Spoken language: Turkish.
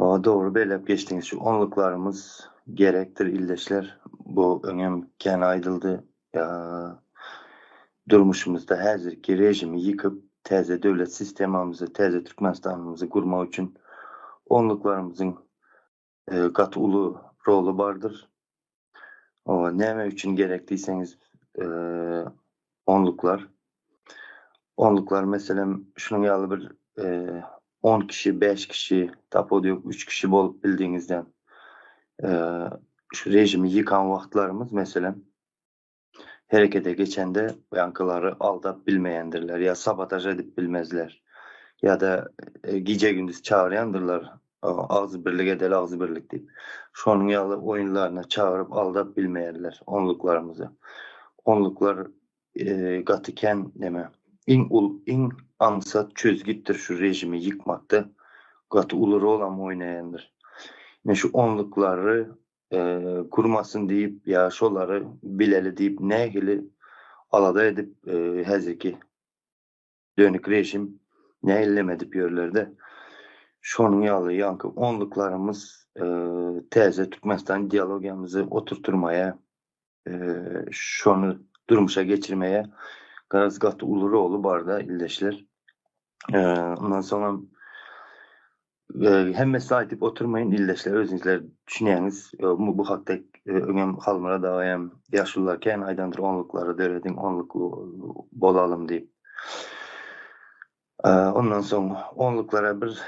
Doğru belep geçtiniz. Şu onluklarımız gerektir illeşler. Bu önem ken aydıldı. Ya, durmuşumuzda hazırki rejimi yıkıp teze devlet sistemimizi, teze Türkmenistan'ımızı kurma için onluklarımızın e, kat ulu rolü vardır. O neme için gerektiyseniz e, onluklar. Onluklar mesela şunun yalı bir e, 10 kişi, 5 kişi, tapo yok 3 kişi bol bildiğinizden e, şu rejimi yıkan vaktlarımız mesela harekete geçende yankıları aldap bilmeyendirler ya sabotaj edip bilmezler ya da e, gece gündüz çağırıyandırlar ağzı birlik edeli ağzı birlik deyip. Şunun yalı oyunlarına çağırıp aldap bilmeyerler onluklarımızı. Onluklar e, gatıken deme in ul in ansat çözgüttür şu rejimi yıkmakta katı uluru olan oynayandır. Ne şu onlukları e, kurmasın deyip ya şoları bileli deyip ne hili alada edip e, hazırki dönük rejim ne ellemedip yerlerde şonun yalı yankı onluklarımız e, teze Türkmenistan diyalogumuzu oturturmaya e, şonu durmuşa geçirmeye Garazgat Uluroğlu barda ildeşler. E, ondan sonra e, hem mesai edip oturmayın ildeşler özünüzler düşünüyorsunuz e, bu, bu hakta e, önem halmara da hem yaşlılarken aydandır onlukları devletin onluklu bolalım deyip. E, ondan sonra onluklara bir